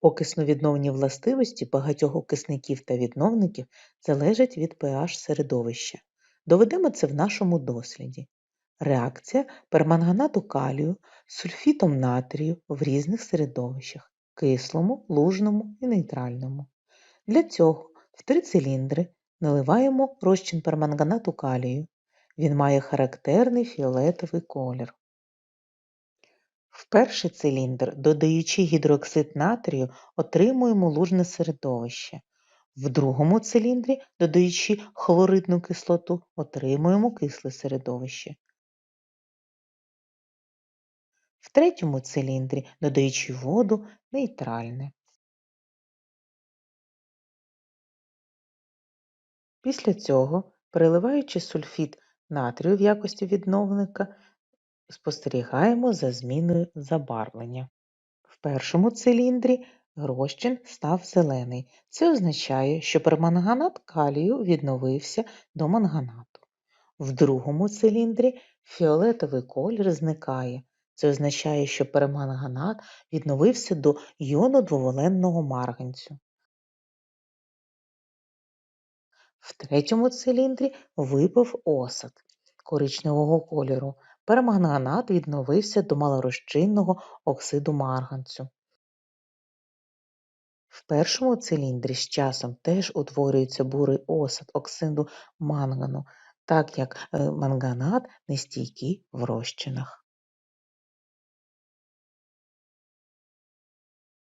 Окисно-відновні властивості багатьох окисників та відновників залежать від pH середовища. Доведемо це в нашому досліді. Реакція перманганату калію з сульфітом натрію в різних середовищах кислому, лужному і нейтральному. Для цього в три циліндри наливаємо розчин перманганату калію. Він має характерний фіолетовий колір. В перший циліндр, додаючи гідроксид натрію, отримуємо лужне середовище. В другому циліндрі, додаючи хлоридну кислоту, отримуємо кисле середовище. В третьому циліндрі, додаючи воду, нейтральне. Після цього, переливаючи сульфід натрію в якості відновника, спостерігаємо за зміною забарвлення. В першому циліндрі розчин став зелений. Це означає, що перманганат калію відновився до манганату. В другому циліндрі фіолетовий колір зникає. Це означає, що перманганат відновився до йону двоваленного марганцю. В третьому циліндрі випав осад коричневого кольору. Перманганат відновився до малорозчинного оксиду марганцю. В першому циліндрі з часом теж утворюється бурий осад оксиду мангану, так як е, манганат нестійкий в розчинах.